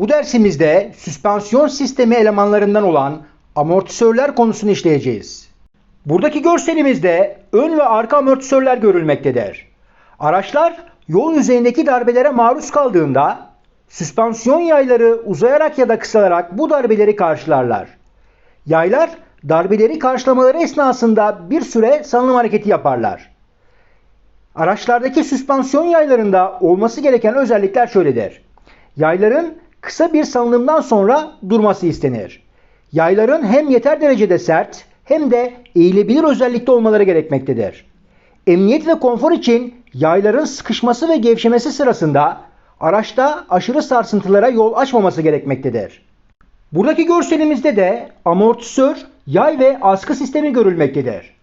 Bu dersimizde süspansiyon sistemi elemanlarından olan amortisörler konusunu işleyeceğiz. Buradaki görselimizde ön ve arka amortisörler görülmektedir. Araçlar yol yüzeyindeki darbelere maruz kaldığında süspansiyon yayları uzayarak ya da kısalarak bu darbeleri karşılarlar. Yaylar darbeleri karşılamaları esnasında bir süre salınım hareketi yaparlar. Araçlardaki süspansiyon yaylarında olması gereken özellikler şöyledir. Yayların kısa bir salınımdan sonra durması istenir. Yayların hem yeter derecede sert hem de eğilebilir özellikte olmaları gerekmektedir. Emniyet ve konfor için yayların sıkışması ve gevşemesi sırasında araçta aşırı sarsıntılara yol açmaması gerekmektedir. Buradaki görselimizde de amortisör, yay ve askı sistemi görülmektedir.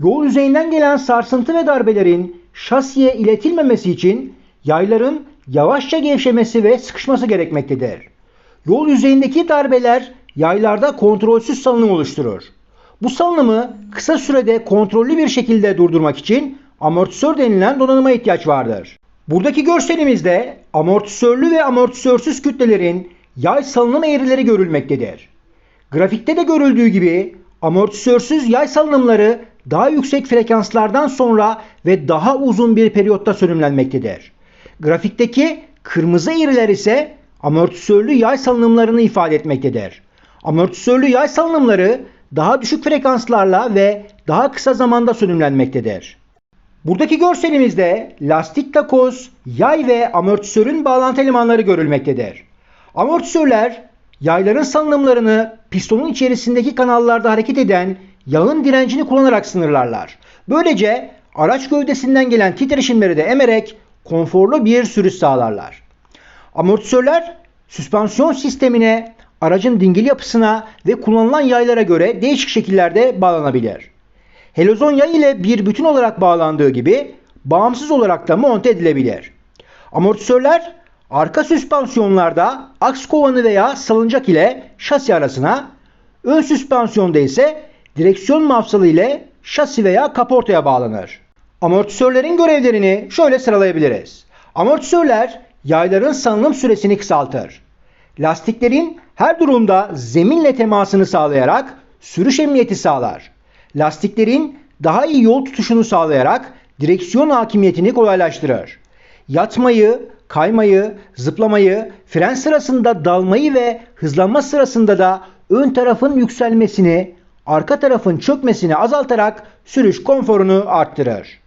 Yol yüzeyinden gelen sarsıntı ve darbelerin şasiye iletilmemesi için yayların yavaşça gevşemesi ve sıkışması gerekmektedir. Yol yüzeyindeki darbeler yaylarda kontrolsüz salınım oluşturur. Bu salınımı kısa sürede kontrollü bir şekilde durdurmak için amortisör denilen donanıma ihtiyaç vardır. Buradaki görselimizde amortisörlü ve amortisörsüz kütlelerin yay salınım eğrileri görülmektedir. Grafikte de görüldüğü gibi amortisörsüz yay salınımları daha yüksek frekanslardan sonra ve daha uzun bir periyotta sönümlenmektedir. Grafikteki kırmızı eğriler ise amortisörlü yay salınımlarını ifade etmektedir. Amortisörlü yay salınımları daha düşük frekanslarla ve daha kısa zamanda sönümlenmektedir. Buradaki görselimizde lastik takoz, yay ve amortisörün bağlantı elemanları görülmektedir. Amortisörler yayların salınımlarını pistonun içerisindeki kanallarda hareket eden yağın direncini kullanarak sınırlarlar. Böylece araç gövdesinden gelen titreşimleri de emerek konforlu bir sürüş sağlarlar. Amortisörler süspansiyon sistemine, aracın dingil yapısına ve kullanılan yaylara göre değişik şekillerde bağlanabilir. Helozon yay ile bir bütün olarak bağlandığı gibi bağımsız olarak da monte edilebilir. Amortisörler arka süspansiyonlarda aks kovanı veya salıncak ile şasi arasına, ön süspansiyonda ise direksiyon mafsalı ile şasi veya kaportaya bağlanır. Amortisörlerin görevlerini şöyle sıralayabiliriz. Amortisörler yayların salınım süresini kısaltır. Lastiklerin her durumda zeminle temasını sağlayarak sürüş emniyeti sağlar. Lastiklerin daha iyi yol tutuşunu sağlayarak direksiyon hakimiyetini kolaylaştırır. Yatmayı, kaymayı, zıplamayı, fren sırasında dalmayı ve hızlanma sırasında da ön tarafın yükselmesini, arka tarafın çökmesini azaltarak sürüş konforunu arttırır.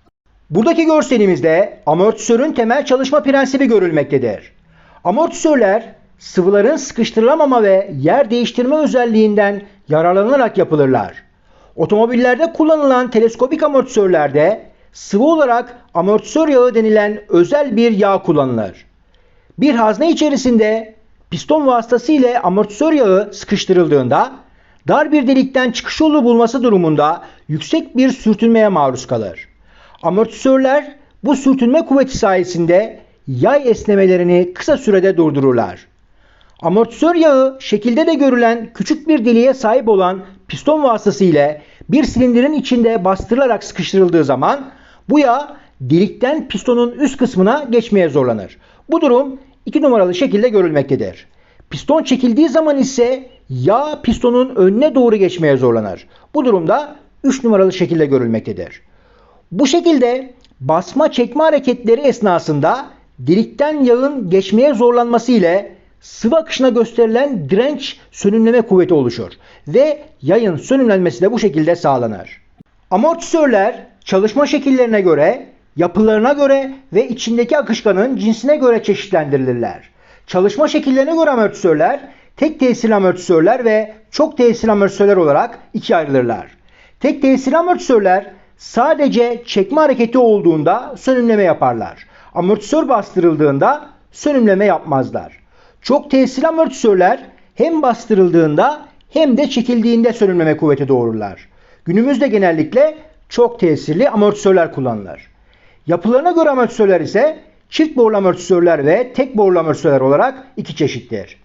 Buradaki görselimizde amortisörün temel çalışma prensibi görülmektedir. Amortisörler sıvıların sıkıştırılamama ve yer değiştirme özelliğinden yararlanarak yapılırlar. Otomobillerde kullanılan teleskopik amortisörlerde sıvı olarak amortisör yağı denilen özel bir yağ kullanılır. Bir hazne içerisinde piston vasıtasıyla ile amortisör yağı sıkıştırıldığında dar bir delikten çıkış yolu bulması durumunda yüksek bir sürtünmeye maruz kalır. Amortisörler bu sürtünme kuvveti sayesinde yay esnemelerini kısa sürede durdururlar. Amortisör yağı şekilde de görülen küçük bir deliğe sahip olan piston vasıtasıyla bir silindirin içinde bastırılarak sıkıştırıldığı zaman bu yağ delikten pistonun üst kısmına geçmeye zorlanır. Bu durum 2 numaralı şekilde görülmektedir. Piston çekildiği zaman ise yağ pistonun önüne doğru geçmeye zorlanır. Bu durumda 3 numaralı şekilde görülmektedir. Bu şekilde basma çekme hareketleri esnasında delikten yağın geçmeye zorlanması ile sıvı akışına gösterilen direnç sönümleme kuvveti oluşur ve yayın sönümlenmesi de bu şekilde sağlanır. Amortisörler çalışma şekillerine göre, yapılarına göre ve içindeki akışkanın cinsine göre çeşitlendirilirler. Çalışma şekillerine göre amortisörler tek tesirli amortisörler ve çok tesirli amortisörler olarak ikiye ayrılırlar. Tek tesirli amortisörler sadece çekme hareketi olduğunda sönümleme yaparlar. Amortisör bastırıldığında sönümleme yapmazlar. Çok tesirli amortisörler hem bastırıldığında hem de çekildiğinde sönümleme kuvveti doğururlar. Günümüzde genellikle çok tesirli amortisörler kullanılır. Yapılarına göre amortisörler ise çift borlu amortisörler ve tek borlu amortisörler olarak iki çeşittir.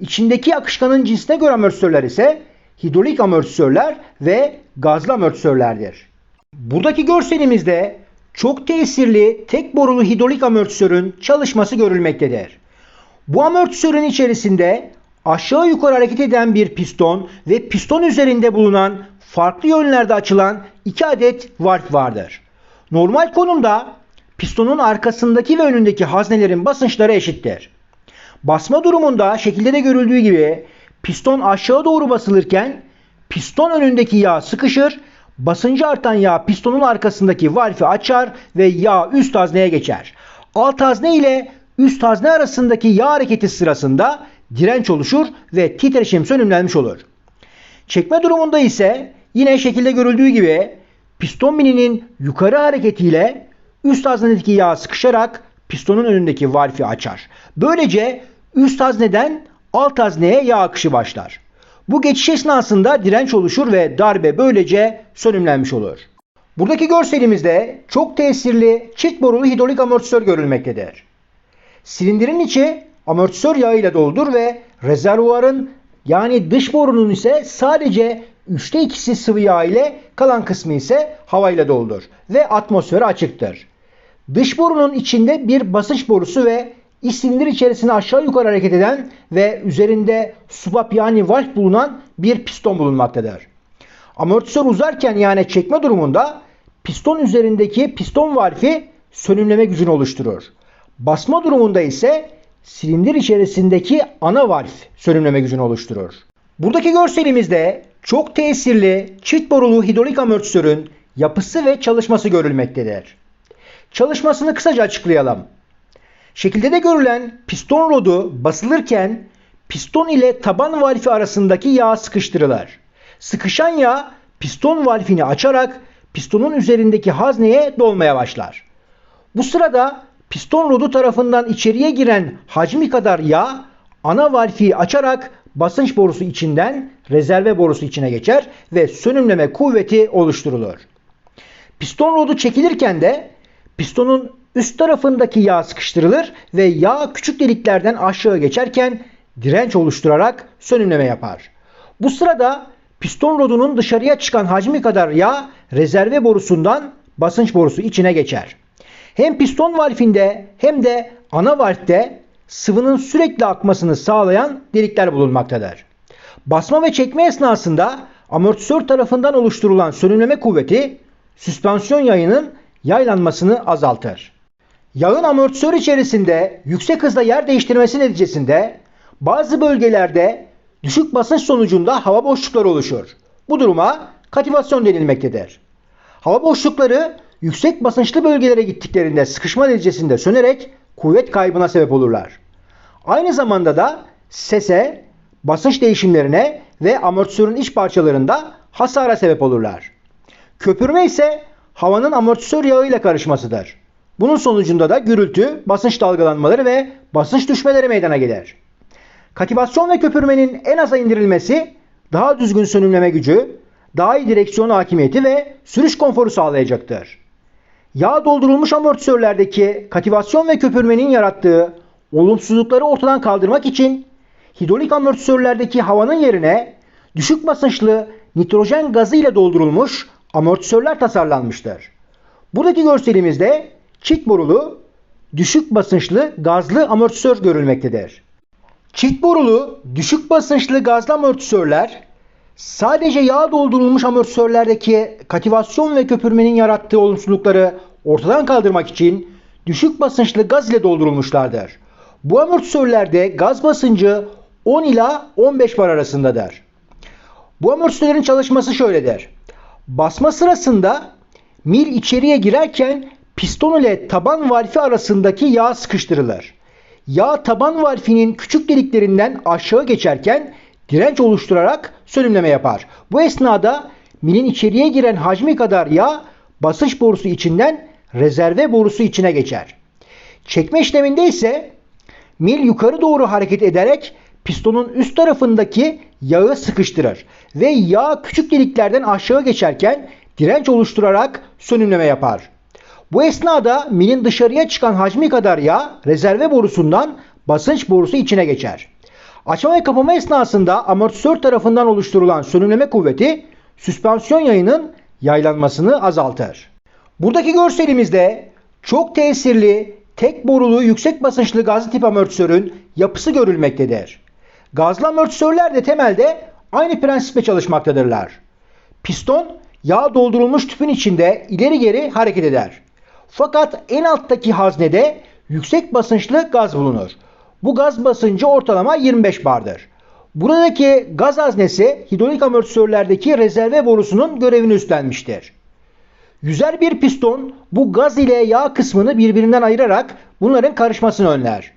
İçindeki akışkanın cinsine göre amortisörler ise hidrolik amortisörler ve gazlı amortisörlerdir. Buradaki görselimizde çok tesirli tek borulu hidrolik amortisörün çalışması görülmektedir. Bu amortisörün içerisinde aşağı yukarı hareket eden bir piston ve piston üzerinde bulunan farklı yönlerde açılan iki adet valf vardır. Normal konumda pistonun arkasındaki ve önündeki haznelerin basınçları eşittir. Basma durumunda şekilde de görüldüğü gibi piston aşağı doğru basılırken piston önündeki yağ sıkışır, basıncı artan yağ pistonun arkasındaki valfi açar ve yağ üst hazneye geçer. Alt hazne ile üst hazne arasındaki yağ hareketi sırasında direnç oluşur ve titreşim sönümlenmiş olur. Çekme durumunda ise yine şekilde görüldüğü gibi piston mininin yukarı hareketiyle üst haznedeki yağ sıkışarak pistonun önündeki valfi açar. Böylece üst hazneden alt hazneye yağ akışı başlar. Bu geçiş esnasında direnç oluşur ve darbe böylece sönümlenmiş olur. Buradaki görselimizde çok tesirli çift borulu hidrolik amortisör görülmektedir. Silindirin içi amortisör yağıyla doldur ve rezervuarın yani dış borunun ise sadece üçte ikisi sıvı yağ ile kalan kısmı ise havayla doldur ve atmosfere açıktır. Dış borunun içinde bir basınç borusu ve iç silindir içerisine aşağı yukarı hareket eden ve üzerinde subap yani valf bulunan bir piston bulunmaktadır. Amortisör uzarken yani çekme durumunda piston üzerindeki piston valfi sönümleme gücünü oluşturur. Basma durumunda ise silindir içerisindeki ana valf sönümleme gücünü oluşturur. Buradaki görselimizde çok tesirli çift borulu hidrolik amortisörün yapısı ve çalışması görülmektedir. Çalışmasını kısaca açıklayalım. Şekilde de görülen piston rodu basılırken piston ile taban valfi arasındaki yağ sıkıştırılır. Sıkışan yağ piston valfini açarak pistonun üzerindeki hazneye dolmaya başlar. Bu sırada piston rodu tarafından içeriye giren hacmi kadar yağ ana valfiyi açarak basınç borusu içinden rezerve borusu içine geçer ve sönümleme kuvveti oluşturulur. Piston rodu çekilirken de pistonun üst tarafındaki yağ sıkıştırılır ve yağ küçük deliklerden aşağı geçerken direnç oluşturarak sönümleme yapar. Bu sırada piston rodunun dışarıya çıkan hacmi kadar yağ rezerve borusundan basınç borusu içine geçer. Hem piston valfinde hem de ana valfte sıvının sürekli akmasını sağlayan delikler bulunmaktadır. Basma ve çekme esnasında amortisör tarafından oluşturulan sönümleme kuvveti süspansiyon yayının yaylanmasını azaltır. Yağın amortisör içerisinde yüksek hızla yer değiştirmesi neticesinde bazı bölgelerde düşük basınç sonucunda hava boşlukları oluşur. Bu duruma kativasyon denilmektedir. Hava boşlukları yüksek basınçlı bölgelere gittiklerinde sıkışma neticesinde sönerek kuvvet kaybına sebep olurlar. Aynı zamanda da sese, basınç değişimlerine ve amortisörün iç parçalarında hasara sebep olurlar. Köpürme ise havanın amortisör yağıyla karışmasıdır. Bunun sonucunda da gürültü, basınç dalgalanmaları ve basınç düşmeleri meydana gelir. Katibasyon ve köpürmenin en aza indirilmesi daha düzgün sönümleme gücü, daha iyi direksiyon hakimiyeti ve sürüş konforu sağlayacaktır. Yağ doldurulmuş amortisörlerdeki kativasyon ve köpürmenin yarattığı olumsuzlukları ortadan kaldırmak için hidrolik amortisörlerdeki havanın yerine düşük basınçlı nitrojen gazı ile doldurulmuş amortisörler tasarlanmıştır. Buradaki görselimizde çift borulu düşük basınçlı gazlı amortisör görülmektedir. Çift borulu düşük basınçlı gazlı amortisörler sadece yağ doldurulmuş amortisörlerdeki kativasyon ve köpürmenin yarattığı olumsuzlukları ortadan kaldırmak için düşük basınçlı gaz ile doldurulmuşlardır. Bu amortisörlerde gaz basıncı 10 ila 15 bar arasındadır. Bu amortisörlerin çalışması şöyledir. Basma sırasında mil içeriye girerken piston ile taban valfi arasındaki yağ sıkıştırılır. Yağ taban valfinin küçük deliklerinden aşağı geçerken direnç oluşturarak sönümleme yapar. Bu esnada milin içeriye giren hacmi kadar yağ basınç borusu içinden rezerve borusu içine geçer. Çekme işleminde ise mil yukarı doğru hareket ederek pistonun üst tarafındaki yağı sıkıştırır ve yağ küçük deliklerden aşağı geçerken direnç oluşturarak sönümleme yapar. Bu esnada milin dışarıya çıkan hacmi kadar yağ rezerve borusundan basınç borusu içine geçer. Açma ve kapama esnasında amortisör tarafından oluşturulan sönümleme kuvveti süspansiyon yayının yaylanmasını azaltır. Buradaki görselimizde çok tesirli tek borulu yüksek basınçlı gazlı tip amortisörün yapısı görülmektedir. Gazlı amortisörler de temelde aynı prensiple çalışmaktadırlar. Piston yağ doldurulmuş tüpün içinde ileri geri hareket eder. Fakat en alttaki haznede yüksek basınçlı gaz bulunur. Bu gaz basıncı ortalama 25 bardır. Buradaki gaz haznesi hidrolik amortisörlerdeki rezerve borusunun görevini üstlenmiştir. Yüzer bir piston bu gaz ile yağ kısmını birbirinden ayırarak bunların karışmasını önler.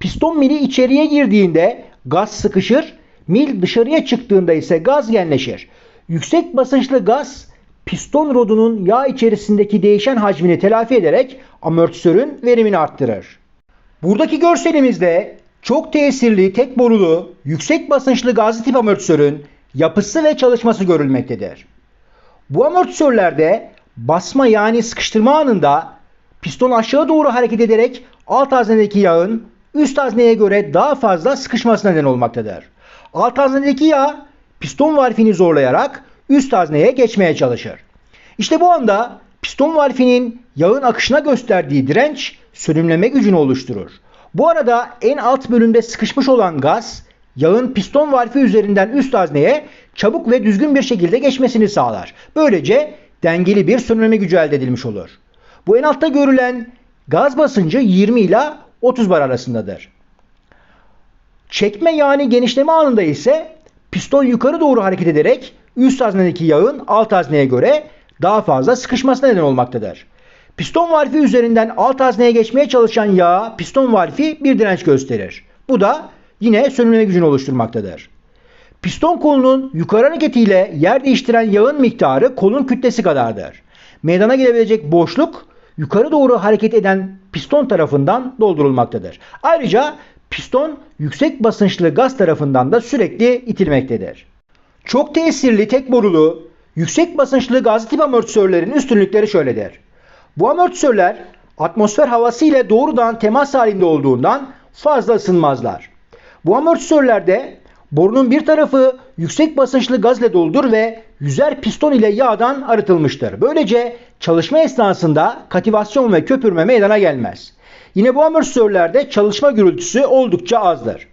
Piston mili içeriye girdiğinde gaz sıkışır, mil dışarıya çıktığında ise gaz genleşir. Yüksek basınçlı gaz piston rodunun yağ içerisindeki değişen hacmini telafi ederek amortisörün verimini arttırır. Buradaki görselimizde çok tesirli tek borulu yüksek basınçlı gazlı tip amortisörün yapısı ve çalışması görülmektedir. Bu amortisörlerde basma yani sıkıştırma anında piston aşağı doğru hareket ederek alt haznedeki yağın üst hazneye göre daha fazla sıkışmasına neden olmaktadır. Alt haznedeki yağ piston valfini zorlayarak üst hazneye geçmeye çalışır. İşte bu anda piston valfinin yağın akışına gösterdiği direnç sönümleme gücünü oluşturur. Bu arada en alt bölümde sıkışmış olan gaz yağın piston valfi üzerinden üst hazneye çabuk ve düzgün bir şekilde geçmesini sağlar. Böylece dengeli bir sönümleme gücü elde edilmiş olur. Bu en altta görülen gaz basıncı 20 ile 30 bar arasındadır. Çekme yani genişleme anında ise piston yukarı doğru hareket ederek üst haznedeki yağın alt hazneye göre daha fazla sıkışmasına neden olmaktadır. Piston valfi üzerinden alt hazneye geçmeye çalışan yağ piston valfi bir direnç gösterir. Bu da yine sönümleme gücünü oluşturmaktadır. Piston kolunun yukarı hareketiyle yer değiştiren yağın miktarı kolun kütlesi kadardır. Meydana gelebilecek boşluk yukarı doğru hareket eden piston tarafından doldurulmaktadır. Ayrıca piston yüksek basınçlı gaz tarafından da sürekli itilmektedir. Çok tesirli tek borulu yüksek basınçlı gazlı tip amortisörlerin üstünlükleri şöyledir. Bu amortisörler atmosfer havası ile doğrudan temas halinde olduğundan fazla ısınmazlar. Bu amortisörlerde borunun bir tarafı yüksek basınçlı gaz ile doldur ve yüzer piston ile yağdan arıtılmıştır. Böylece çalışma esnasında kativasyon ve köpürme meydana gelmez. Yine bu amortisörlerde çalışma gürültüsü oldukça azdır.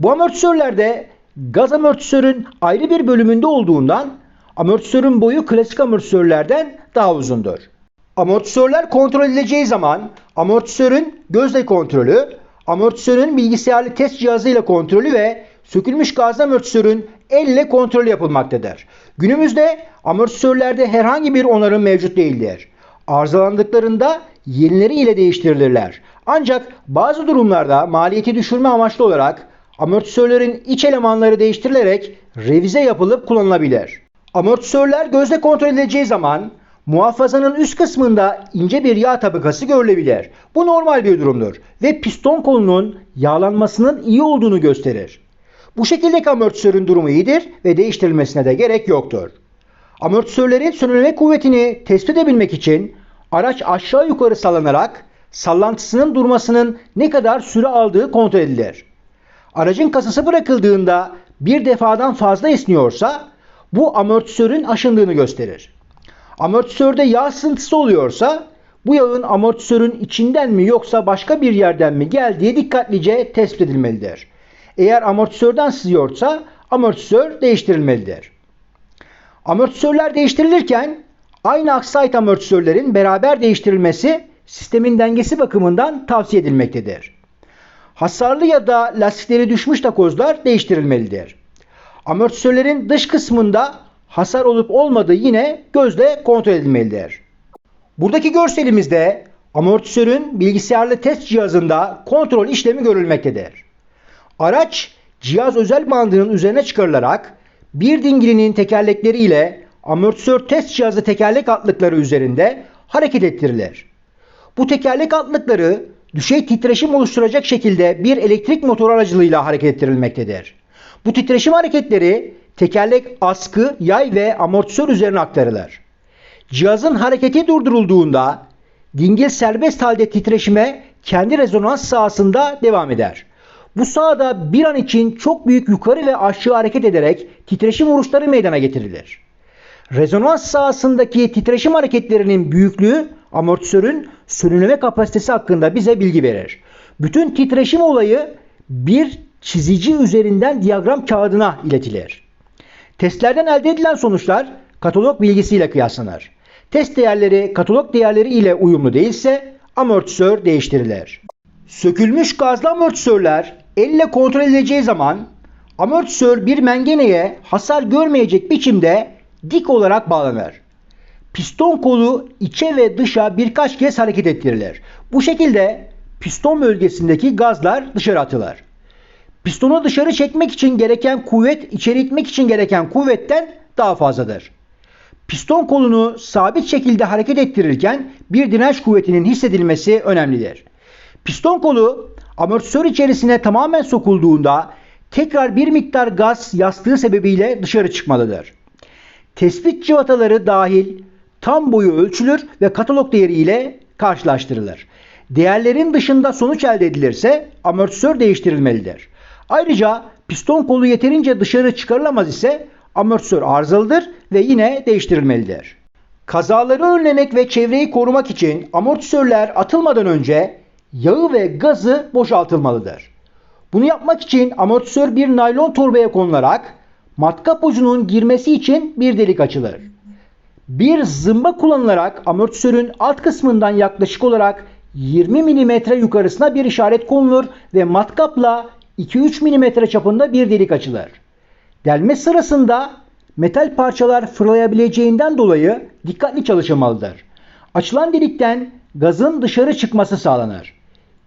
Bu amortisörlerde gaz amortisörün ayrı bir bölümünde olduğundan amortisörün boyu klasik amortisörlerden daha uzundur. Amortisörler kontrol edileceği zaman amortisörün gözle kontrolü, amortisörün bilgisayarlı test cihazıyla kontrolü ve sökülmüş gaz amortisörün elle kontrolü yapılmaktadır. Günümüzde amortisörlerde herhangi bir onarım mevcut değildir. Arızalandıklarında yenileri ile değiştirilirler. Ancak bazı durumlarda maliyeti düşürme amaçlı olarak amortisörlerin iç elemanları değiştirilerek revize yapılıp kullanılabilir. Amortisörler gözle kontrol edileceği zaman muhafazanın üst kısmında ince bir yağ tabakası görülebilir. Bu normal bir durumdur ve piston kolunun yağlanmasının iyi olduğunu gösterir. Bu şekildeki amortisörün durumu iyidir ve değiştirilmesine de gerek yoktur. Amortisörlerin sönülme kuvvetini tespit edebilmek için araç aşağı yukarı sallanarak sallantısının durmasının ne kadar süre aldığı kontrol edilir. Aracın kasası bırakıldığında bir defadan fazla esniyorsa bu amortisörün aşındığını gösterir. Amortisörde yağ sızıntısı oluyorsa bu yağın amortisörün içinden mi yoksa başka bir yerden mi geldiği dikkatlice tespit edilmelidir. Eğer amortisörden sızıyorsa amortisör değiştirilmelidir. Amortisörler değiştirilirken aynı ait amortisörlerin beraber değiştirilmesi sistemin dengesi bakımından tavsiye edilmektedir. Hasarlı ya da lastikleri düşmüş takozlar değiştirilmelidir. Amortisörlerin dış kısmında hasar olup olmadığı yine gözle kontrol edilmelidir. Buradaki görselimizde amortisörün bilgisayarlı test cihazında kontrol işlemi görülmektedir. Araç cihaz özel bandının üzerine çıkarılarak bir dingilinin tekerlekleri ile amortisör test cihazı tekerlek altlıkları üzerinde hareket ettirilir. Bu tekerlek altlıkları düşey titreşim oluşturacak şekilde bir elektrik motor aracılığıyla hareket ettirilmektedir. Bu titreşim hareketleri tekerlek askı, yay ve amortisör üzerine aktarılır. Cihazın hareketi durdurulduğunda dingil serbest halde titreşime kendi rezonans sahasında devam eder. Bu sahada bir an için çok büyük yukarı ve aşağı hareket ederek titreşim vuruşları meydana getirilir. Rezonans sahasındaki titreşim hareketlerinin büyüklüğü Amortisörün sönümleme kapasitesi hakkında bize bilgi verir. Bütün titreşim olayı bir çizici üzerinden diyagram kağıdına iletilir. Testlerden elde edilen sonuçlar katalog bilgisiyle kıyaslanır. Test değerleri katalog değerleri ile uyumlu değilse amortisör değiştirilir. Sökülmüş gazlı amortisörler elle kontrol edileceği zaman amortisör bir mengeneye hasar görmeyecek biçimde dik olarak bağlanır. Piston kolu içe ve dışa birkaç kez hareket ettirilir. Bu şekilde piston bölgesindeki gazlar dışarı atılır. Pistonu dışarı çekmek için gereken kuvvet içeri itmek için gereken kuvvetten daha fazladır. Piston kolunu sabit şekilde hareket ettirirken bir direnç kuvvetinin hissedilmesi önemlidir. Piston kolu amortisör içerisine tamamen sokulduğunda tekrar bir miktar gaz yastığı sebebiyle dışarı çıkmalıdır. Tespit civataları dahil tam boyu ölçülür ve katalog değeri ile karşılaştırılır. Değerlerin dışında sonuç elde edilirse amortisör değiştirilmelidir. Ayrıca piston kolu yeterince dışarı çıkarılamaz ise amortisör arızalıdır ve yine değiştirilmelidir. Kazaları önlemek ve çevreyi korumak için amortisörler atılmadan önce yağı ve gazı boşaltılmalıdır. Bunu yapmak için amortisör bir naylon torbaya konularak matkap ucunun girmesi için bir delik açılır. Bir zımba kullanılarak amortisörün alt kısmından yaklaşık olarak 20 mm yukarısına bir işaret konulur ve matkapla 2-3 mm çapında bir delik açılır. Delme sırasında metal parçalar fırlayabileceğinden dolayı dikkatli çalışılmalıdır. Açılan delikten gazın dışarı çıkması sağlanır.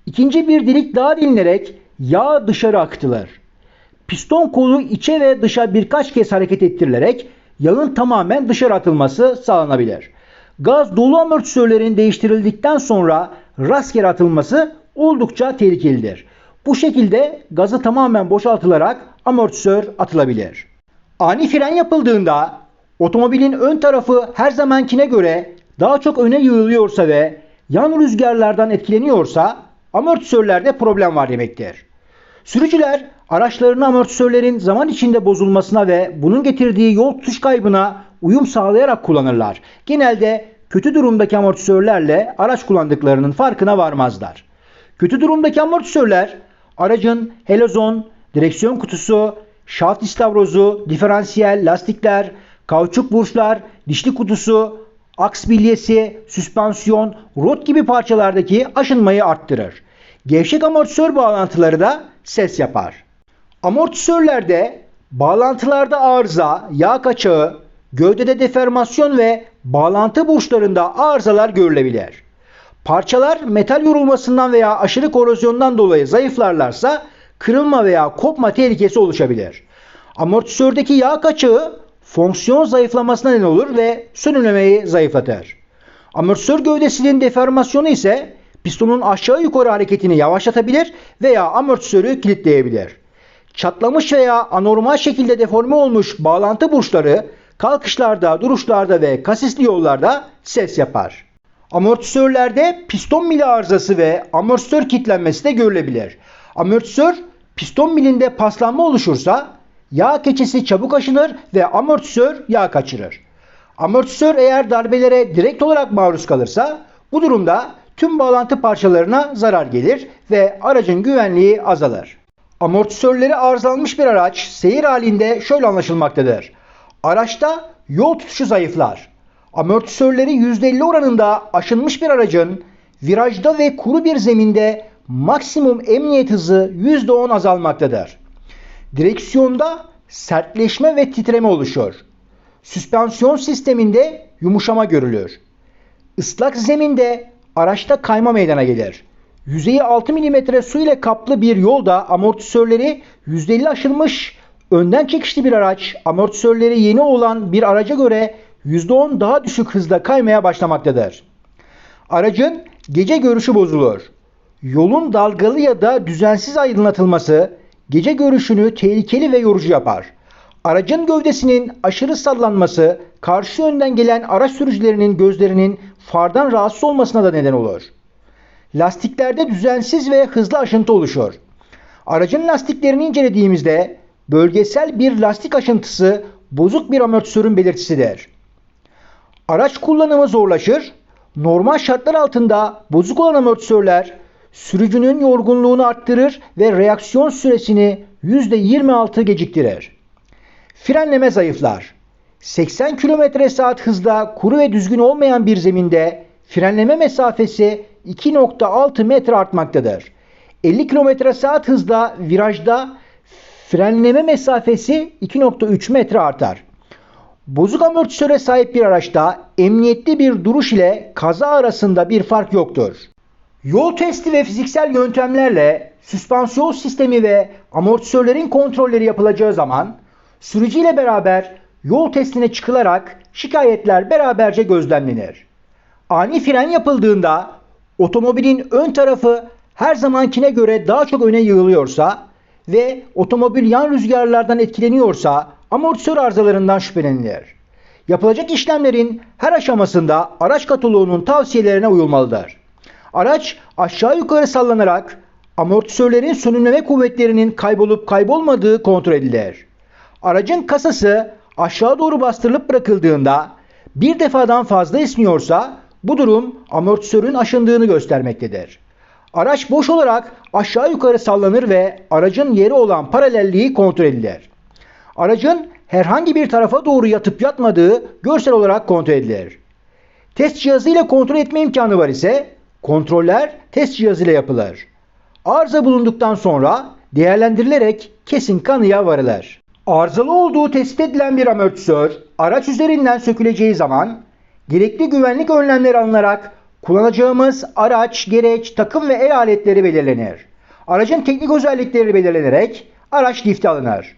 İkinci bir delik daha delinerek yağ dışarı akıtılır. Piston kolu içe ve dışa birkaç kez hareket ettirilerek yağın tamamen dışarı atılması sağlanabilir. Gaz dolu amortisörlerin değiştirildikten sonra rastgele atılması oldukça tehlikelidir. Bu şekilde gazı tamamen boşaltılarak amortisör atılabilir. Ani fren yapıldığında otomobilin ön tarafı her zamankine göre daha çok öne yığılıyorsa ve yan rüzgarlardan etkileniyorsa amortisörlerde problem var demektir. Sürücüler araçlarını amortisörlerin zaman içinde bozulmasına ve bunun getirdiği yol tutuş kaybına uyum sağlayarak kullanırlar. Genelde kötü durumdaki amortisörlerle araç kullandıklarının farkına varmazlar. Kötü durumdaki amortisörler aracın helozon, direksiyon kutusu, şaft istavrozu, diferansiyel, lastikler, kauçuk burçlar, dişli kutusu, aks bilyesi, süspansiyon, rot gibi parçalardaki aşınmayı arttırır. Gevşek amortisör bağlantıları da ses yapar. Amortisörlerde bağlantılarda arıza, yağ kaçağı, gövdede deformasyon ve bağlantı burçlarında arızalar görülebilir. Parçalar metal yorulmasından veya aşırı korozyondan dolayı zayıflarlarsa kırılma veya kopma tehlikesi oluşabilir. Amortisördeki yağ kaçağı fonksiyon zayıflamasına neden olur ve sönümlemeyi zayıflatır. Amortisör gövdesinin deformasyonu ise pistonun aşağı yukarı hareketini yavaşlatabilir veya amortisörü kilitleyebilir. Çatlamış veya anormal şekilde deforme olmuş bağlantı burçları kalkışlarda, duruşlarda ve kasisli yollarda ses yapar. Amortisörlerde piston mili arızası ve amortisör kilitlenmesi de görülebilir. Amortisör piston milinde paslanma oluşursa yağ keçesi çabuk aşınır ve amortisör yağ kaçırır. Amortisör eğer darbelere direkt olarak maruz kalırsa bu durumda tüm bağlantı parçalarına zarar gelir ve aracın güvenliği azalır. Amortisörleri arızalanmış bir araç seyir halinde şöyle anlaşılmaktadır. Araçta yol tutuşu zayıflar. Amortisörleri %50 oranında aşınmış bir aracın virajda ve kuru bir zeminde maksimum emniyet hızı %10 azalmaktadır. Direksiyonda sertleşme ve titreme oluşur. Süspansiyon sisteminde yumuşama görülür. Islak zeminde araçta kayma meydana gelir. Yüzeyi 6 mm su ile kaplı bir yolda amortisörleri %50 aşılmış önden çekişli bir araç amortisörleri yeni olan bir araca göre %10 daha düşük hızla kaymaya başlamaktadır. Aracın gece görüşü bozulur. Yolun dalgalı ya da düzensiz aydınlatılması gece görüşünü tehlikeli ve yorucu yapar. Aracın gövdesinin aşırı sallanması karşı yönden gelen araç sürücülerinin gözlerinin fardan rahatsız olmasına da neden olur. Lastiklerde düzensiz ve hızlı aşıntı oluşur. Aracın lastiklerini incelediğimizde bölgesel bir lastik aşıntısı bozuk bir amortisörün belirtisidir. Araç kullanımı zorlaşır, Normal şartlar altında bozuk olan amortisörler sürücünün yorgunluğunu arttırır ve reaksiyon süresini %26 geciktirir. Frenleme zayıflar. 80 km saat hızla kuru ve düzgün olmayan bir zeminde frenleme mesafesi 2.6 metre artmaktadır. 50 km saat hızla virajda frenleme mesafesi 2.3 metre artar. Bozuk amortisöre sahip bir araçta emniyetli bir duruş ile kaza arasında bir fark yoktur. Yol testi ve fiziksel yöntemlerle süspansiyon sistemi ve amortisörlerin kontrolleri yapılacağı zaman sürücü ile beraber yol testine çıkılarak şikayetler beraberce gözlemlenir. Ani fren yapıldığında otomobilin ön tarafı her zamankine göre daha çok öne yığılıyorsa ve otomobil yan rüzgarlardan etkileniyorsa amortisör arızalarından şüphelenilir. Yapılacak işlemlerin her aşamasında araç kataloğunun tavsiyelerine uyulmalıdır. Araç aşağı yukarı sallanarak amortisörlerin sönümleme kuvvetlerinin kaybolup kaybolmadığı kontrol edilir. Aracın kasası aşağı doğru bastırılıp bırakıldığında bir defadan fazla esniyorsa bu durum amortisörün aşındığını göstermektedir. Araç boş olarak aşağı yukarı sallanır ve aracın yeri olan paralelliği kontrol edilir. Aracın herhangi bir tarafa doğru yatıp yatmadığı görsel olarak kontrol edilir. Test cihazıyla kontrol etme imkanı var ise kontroller test cihazıyla yapılır. Arıza bulunduktan sonra değerlendirilerek kesin kanıya varılır. Arızalı olduğu tespit edilen bir amortisör araç üzerinden söküleceği zaman gerekli güvenlik önlemleri alınarak kullanacağımız araç, gereç, takım ve el aletleri belirlenir. Aracın teknik özellikleri belirlenerek araç lifte alınır.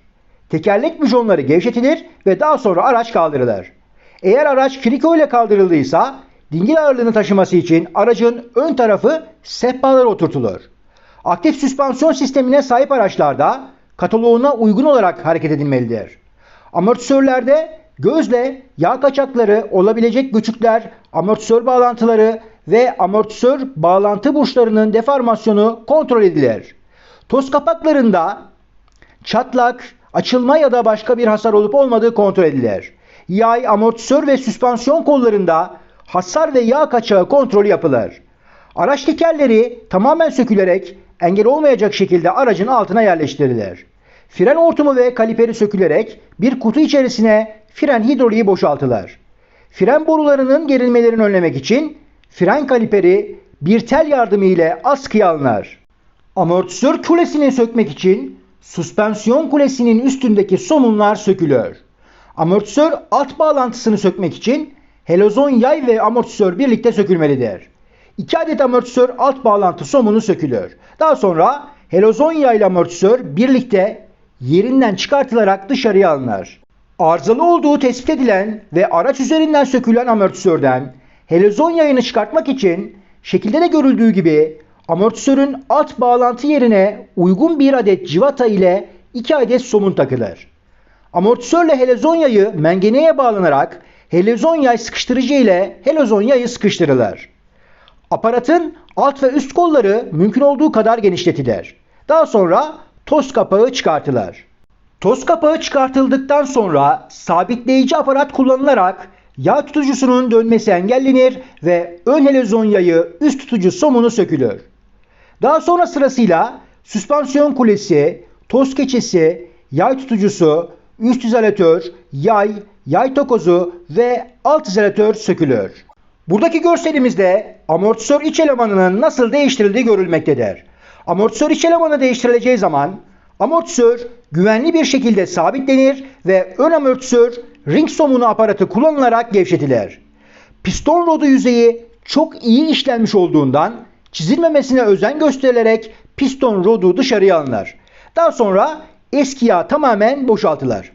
Tekerlek bujonları gevşetilir ve daha sonra araç kaldırılır. Eğer araç kriko ile kaldırıldıysa dingil ağırlığını taşıması için aracın ön tarafı sehpalara oturtulur. Aktif süspansiyon sistemine sahip araçlarda kataloğuna uygun olarak hareket edilmelidir. Amortisörlerde gözle yağ kaçakları, olabilecek göçükler, amortisör bağlantıları ve amortisör bağlantı burçlarının deformasyonu kontrol edilir. Toz kapaklarında çatlak, açılma ya da başka bir hasar olup olmadığı kontrol edilir. Yay, amortisör ve süspansiyon kollarında hasar ve yağ kaçağı kontrolü yapılır. Araç tekerleri tamamen sökülerek engel olmayacak şekilde aracın altına yerleştirilir. Fren hortumu ve kaliperi sökülerek bir kutu içerisine fren hidroliği boşaltılır. Fren borularının gerilmelerini önlemek için fren kaliperi bir tel yardımı ile askıya alınır. Amortisör kulesini sökmek için süspansiyon kulesinin üstündeki somunlar sökülür. Amortisör alt bağlantısını sökmek için helozon yay ve amortisör birlikte sökülmelidir. 2 adet amortisör alt bağlantı somunu sökülür. Daha sonra helozon yay ile amortisör birlikte yerinden çıkartılarak dışarıya alınır. Arızalı olduğu tespit edilen ve araç üzerinden sökülen amortisörden helezon yayını çıkartmak için şekilde de görüldüğü gibi amortisörün alt bağlantı yerine uygun bir adet civata ile 2 adet somun takılır. Amortisörle helezon yayı mengeneye bağlanarak helezon yay sıkıştırıcı ile helezon yayı sıkıştırılır. Aparatın alt ve üst kolları mümkün olduğu kadar genişletilir. Daha sonra toz kapağı çıkartılır. Toz kapağı çıkartıldıktan sonra sabitleyici aparat kullanılarak yağ tutucusunun dönmesi engellenir ve ön helezon yayı üst tutucu somunu sökülür. Daha sonra sırasıyla süspansiyon kulesi, toz keçesi, yay tutucusu, üst izolatör, yay, yay tokozu ve alt izolatör sökülür. Buradaki görselimizde amortisör iç elemanının nasıl değiştirildiği görülmektedir. Amortisör iç elemanı değiştirileceği zaman amortisör güvenli bir şekilde sabitlenir ve ön amortisör ring somunu aparatı kullanılarak gevşetilir. Piston rodu yüzeyi çok iyi işlenmiş olduğundan çizilmemesine özen gösterilerek piston rodu dışarıya alınır. Daha sonra eski yağ tamamen boşaltılır.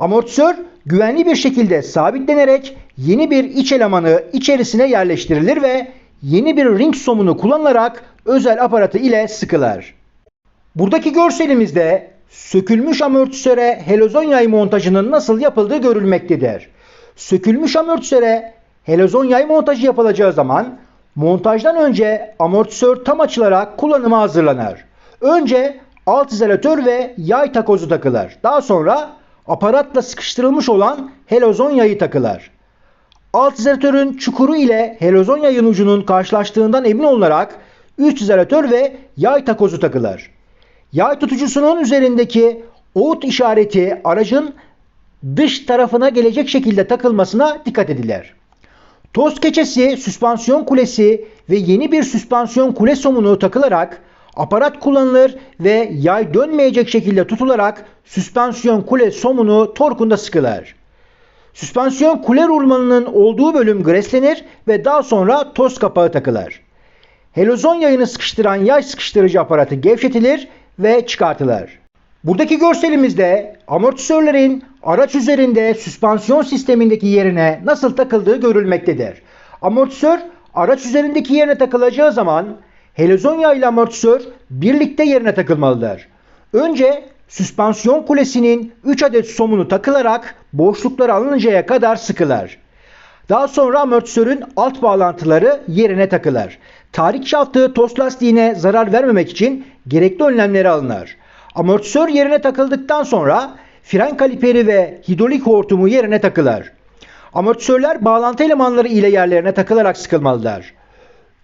Amortisör güvenli bir şekilde sabitlenerek yeni bir iç elemanı içerisine yerleştirilir ve yeni bir ring somunu kullanılarak özel aparatı ile sıkılır. Buradaki görselimizde sökülmüş amortisöre helozon yay montajının nasıl yapıldığı görülmektedir. Sökülmüş amortisöre helozon yay montajı yapılacağı zaman montajdan önce amortisör tam açılarak kullanıma hazırlanır. Önce alt izolatör ve yay takozu takılır. Daha sonra aparatla sıkıştırılmış olan helozon yayı takılır. Alt izolatörün çukuru ile helozon yayın ucunun karşılaştığından emin olunarak üst izolatör ve yay takozu takılır. Yay tutucusunun üzerindeki out işareti aracın dış tarafına gelecek şekilde takılmasına dikkat edilir. Toz keçesi, süspansiyon kulesi ve yeni bir süspansiyon kule somunu takılarak aparat kullanılır ve yay dönmeyecek şekilde tutularak süspansiyon kule somunu torkunda sıkılır. Süspansiyon kule rulmanının olduğu bölüm greslenir ve daha sonra toz kapağı takılır. Helozon yayını sıkıştıran yay sıkıştırıcı aparatı gevşetilir ve çıkartılır. Buradaki görselimizde amortisörlerin araç üzerinde süspansiyon sistemindeki yerine nasıl takıldığı görülmektedir. Amortisör araç üzerindeki yerine takılacağı zaman helozon yay ile amortisör birlikte yerine takılmalıdır. Önce süspansiyon kulesinin 3 adet somunu takılarak boşlukları alınıncaya kadar sıkılar. Daha sonra amortisörün alt bağlantıları yerine takılır. Tahrik şaftı toz lastiğine zarar vermemek için gerekli önlemleri alınır. Amortisör yerine takıldıktan sonra fren kaliperi ve hidrolik hortumu yerine takılır. Amortisörler bağlantı elemanları ile yerlerine takılarak sıkılmalıdır.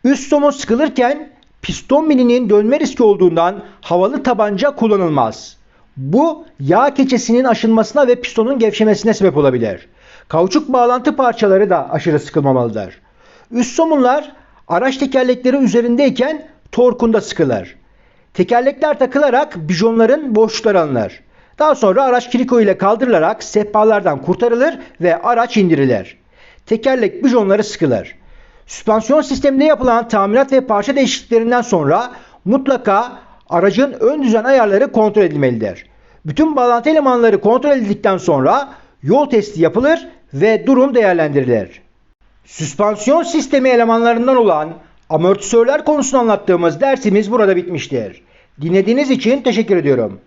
Üst somun sıkılırken piston milinin dönme riski olduğundan havalı tabanca kullanılmaz. Bu yağ keçesinin aşınmasına ve pistonun gevşemesine sebep olabilir. Kauçuk bağlantı parçaları da aşırı sıkılmamalıdır. Üst somunlar araç tekerlekleri üzerindeyken torkunda sıkılır. Tekerlekler takılarak bijonların boşlukları alınır. Daha sonra araç kiriko ile kaldırılarak sehpalardan kurtarılır ve araç indirilir. Tekerlek bijonları sıkılır. Süspansiyon sisteminde yapılan tamirat ve parça değişikliklerinden sonra mutlaka aracın ön düzen ayarları kontrol edilmelidir. Bütün bağlantı elemanları kontrol edildikten sonra yol testi yapılır ve durum değerlendirilir. Süspansiyon sistemi elemanlarından olan amortisörler konusunu anlattığımız dersimiz burada bitmiştir. Dinlediğiniz için teşekkür ediyorum.